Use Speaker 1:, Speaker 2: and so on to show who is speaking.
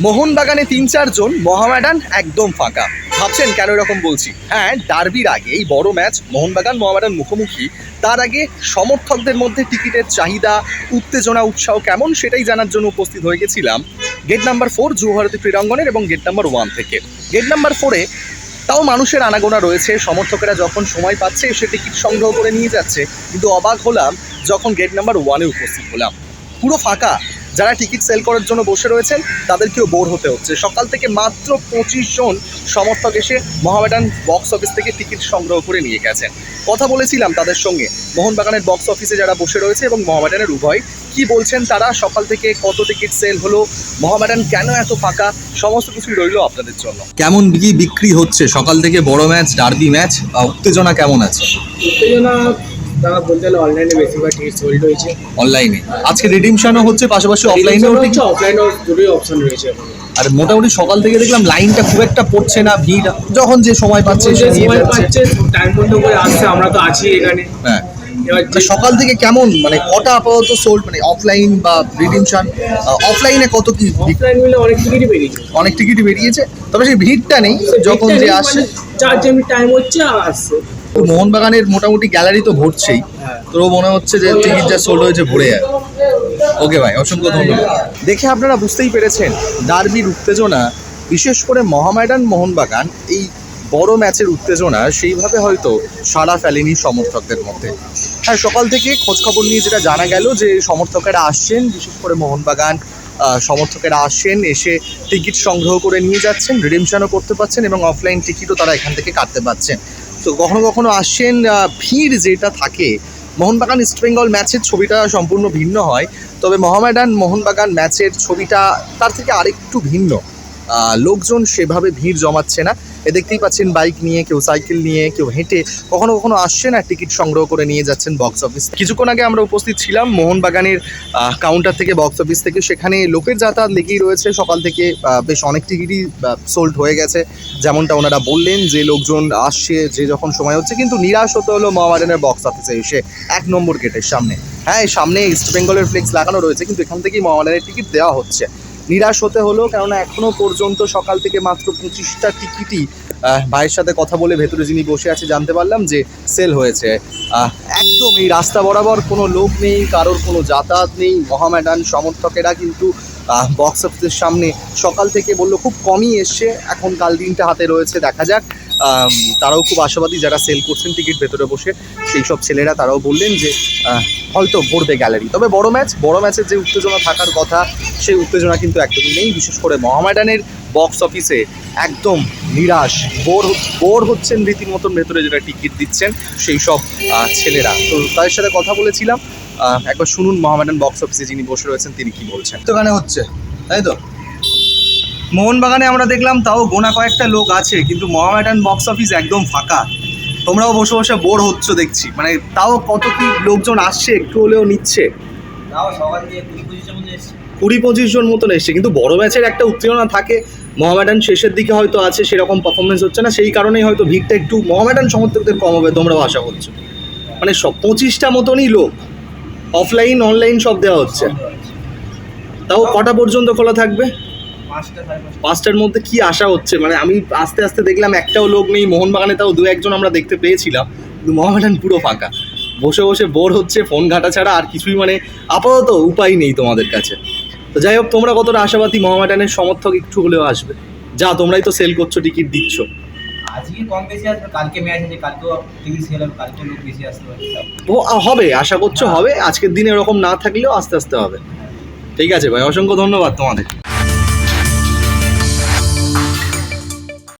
Speaker 1: মোহনবাগানে তিন চারজন, মহামেডান একদম ফাঁকা। ভাবছেন কেন এরকম বলছি? হ্যাঁ ডার্বির আগে এই বড় ম্যাচ মোহনবাগান, মোহামেডান মুখোমুখি। তার আগে সমর্থকদের মধ্যে টিকিটের চাহিদা, উত্তেজনা, উৎসাহ কেমন সেটাই জানার জন্য উপস্থিত হয়ে গেছিলাম। গেট নাম্বার ফোর যুবভারতী ক্রীড়াঙ্গনের এবং গেট নাম্বার ওয়ান থেকে। গেট নাম্বার ফোরে, তাও মানুষের আনাগোনা রয়েছে। সমর্থকেরা যখন সময় পাচ্ছে, এসে টিকিট সংগ্রহ করে নিয়ে যাচ্ছে। কিন্তু অবাক হলাম যখন গেট নাম্বার ওয়ানে উপস্থিত হলাম। পুরো ফাঁকা। যারা টিকিট সেল করার জন্য বসে রয়েছেন তাদেরকেও বোর হতে হচ্ছে। সকাল থেকে মাত্র পঁচিশ জন সমর্থক এসে মহামেডান বক্স অফিস থেকে টিকিট সংগ্রহ করে নিয়ে গেছেন। কথা বলেছিলাম তাদের সঙ্গে মোহনবাগানের বক্স অফিসে যারা বসে রয়েছে এবং মহামেডানের উভয় কি বলছেন তারা? সকাল থেকে কত টিকিট সেল হলো? মহামেডান কেন এত ফাঁকা? সমস্ত কিছুই রইল আপনাদের জন্য। কেমন কি বিক্রি হচ্ছে? সকাল থেকে বড় ম্যাচ ডার্বি ম্যাচ উত্তেজনা কেমন আছে?
Speaker 2: উত্তেজনা বলতে গেলে অনলাইনে বেশিরভাগ টিকিট সোল্ড হয়েছে।
Speaker 1: অনলাইনে আজকে রিডিমশনও হচ্ছে পাশাপাশি অফলাইনেও
Speaker 2: হচ্ছে অফলাইনেও দুটোই অপশন রয়েছে
Speaker 1: আর মোটামুটি সকাল থেকে দেখলাম লাইনটা খুব একটা পড়ছে না ভিড়। যখন যে সময় পাচ্ছে
Speaker 2: সময় পাচ্ছে টাইম বন্ধ করে আসছে আমরা তো আছি এখানে।
Speaker 1: হ্যাঁ। সকাল থেকে কেমন? মানে কটা আপাতত সোল্ড মানে অফলাইন বা রিডিমশন অফলাইনে কত কি
Speaker 2: অফলাইন মিলে অনেক টিকিটই বেরিয়েছে।
Speaker 1: অনেক টিকিটই বেরিয়েছে তবে সেই ভিড়টা নেই যখন যে আসে।
Speaker 2: চার যেমনি টাইম হচ্ছে আর আসছে।
Speaker 1: মোহনবাগানের মোটামুটি গ্যালারি তো ভরছেই।
Speaker 2: হ্যাঁ।
Speaker 1: তো মনে হচ্ছে যে টিকিট যা সোল্ড হয়েছে ভরে যাবে ওকে ভাই অসংখ্য ধন্যবাদ। দেখে আপনারা বুঝতেই পেরেছেন ডার্বির উত্তেজনা বিশেষ করে মহামেডান মোহনবাগান এই বড় ম্যাচের উত্তেজনা সেইভাবে হয়তো সারা ফেলেনি সমর্থকদের মধ্যে। হ্যাঁ সকাল থেকে খোঁজখবর নিয়ে যেটা জানা গেল যে সমর্থকেরা আসছেন বিশেষ করে মোহনবাগান সমর্থকেরা আসছেন এসে টিকিট সংগ্রহ করে নিয়ে যাচ্ছেন রিডিমশনও করতে পারছেন এবং অফলাইন টিকিটও তারা এখান থেকে কাটতে পারছেন। তো কখনো কখনো আসছেন ভিড় যেটা থাকে, মোহনবাগান ইস্টবেঙ্গল ম্যাচের ছবিটা সম্পূর্ণ ভিন্ন হয়। তবে মোহামেডান মোহনবাগান ম্যাচের ছবিটা তার থেকে আরেকটু ভিন্ন। লোকজন সেভাবে ভিড় জমাচ্ছে না। এ দেখতেই পাচ্ছেন বাইক নিয়ে, কেউ সাইকেল নিয়ে, কেউ হেঁটে, কখনো কখনো আসছেন আর টিকিট সংগ্রহ করে নিয়ে যাচ্ছেন বক্স অফিস কিছুক্ষণ আগে আমরা উপস্থিত ছিলাম মোহনবাগানের কাউন্টার থেকে বক্স অফিস থেকে। সেখানে লোকের যাতায়াত লেগেই রয়েছে। সকাল থেকে বেশ অনেক টিকিটই সোল্ড হয়ে গেছে। যেমনটা ওনারা বললেন যে, লোকজন আসছে যে যখন সময় হচ্ছে, কিন্তু নিরাশ হতে হলো মোহামেডানের বক্স অফিসে এসে। এক নম্বর গেটের সামনে। হ্যাঁ সামনে ইস্ট বেঙ্গলের ফ্লেক্স লাগানো রয়েছে, কিন্তু এখান থেকেই মোহামেডানের টিকিট দেওয়া হচ্ছে। নিরাশ হতে হলো, কেননা এখনও পর্যন্ত সকাল থেকে মাত্র পঁচিশটা টিকিটই ভাইয়ের সাথে কথা বলে ভেতরে যিনি বসে আছে জানতে পারলাম যে সেল হয়েছে। একদম এই রাস্তা বরাবর কোনো লোক নেই, কারোর কোনো যাতায়াত নেই। মহামেডান সমর্থকেরা কিন্তু বক্স অফিসের সামনে সকাল থেকে বলল, খুব কমই এসছে। এখন কাল দিনটা হাতে রয়েছে, দেখা যাক। তারাও খুব আশাবাদী যারা সেল করছেন টিকিট ভেতরে বসে, সেই সব ছেলেরা তারাও বললেন যে হয়তো ভরবে গ্যালারি তবে বড় ম্যাচ বড় ম্যাচের যে উত্তেজনা থাকার কথা, সেই উত্তেজনা কিন্তু একদমই নেই। বিশেষ করে মহামেডানের বক্স অফিসে একদম নিরাশ, বোর বোর হচ্ছেন রীতিমতন ভেতরে যেটা টিকিট দিচ্ছেন, সেই সব ছেলেরা। তো তাদের সাথে কথা বলেছিলাম। একবার শুনুন মহামেডান বক্স অফিসে যিনি বসে রয়েছেন, তিনি কি বলছেন? তো এখানে হচ্ছে, তাই তো? মোহনবাগানে আমরা দেখলাম তাও গোনা কয়েকটা লোক আছে কিন্তু মহামেডান বক্স অফিস একদম ফাঁকা। তোমরাও বসে বসে বোর হচ্ছ দেখছি। মানে তাও কত কি লোকজন আসছে একটু হলেও নিচ্ছে।
Speaker 3: কুড়ি
Speaker 1: পঁচিশ জন মতন এসছে। কিন্তু বড় ম্যাচের একটা উত্তেজনা থাকে। মহামেডান শেষের দিকে হয়তো আছে সেরকম পারফরমেন্স হচ্ছে না। সেই কারণেই হয়তো ভিড়টা একটু মহামেডান সমর্থকদের কম হবে তোমরাও আশা করছ। মানে সব পঁচিশটা মতনই লোক। অফলাইন অনলাইন সব দেওয়া হচ্ছে। তাও কটা পর্যন্ত খোলা থাকবে? পাঁচটার মধ্যে কি আশা হচ্ছে? মানে আমি আস্তে আস্তে দেখলাম একটাও লোক নেই মোহনবাগানে তাও দু একজন আমরা দেখতে পেয়েছিলাম কিন্তু মোহামেডান পুরো ফাঁকা। বসে বসে বোর হচ্ছে ফোন ঘাটা ছাড়া আর কিছুই মানে আপাতত উপায় নেই তোমাদের কাছে। তো যাই হোক তোমরা কতটা আশাবাদী মোহামেডানের সমর্থক একটু হলেও আসবে? যা তোমরাই তো সেল করছ টিকিট দিচ্ছ।
Speaker 3: আজকে কম বেশি আসবে কালকে ম্যাচ আছে কালকেও টিভি সেল হবে কালকেও লোক বেশি আসতে পারে
Speaker 1: ও হবে আশা করছ হবে আজকের দিনে এরকম না থাকলেও আস্তে আস্তে হবে। ঠিক আছে ভাই অসংখ্য ধন্যবাদ তোমাদের।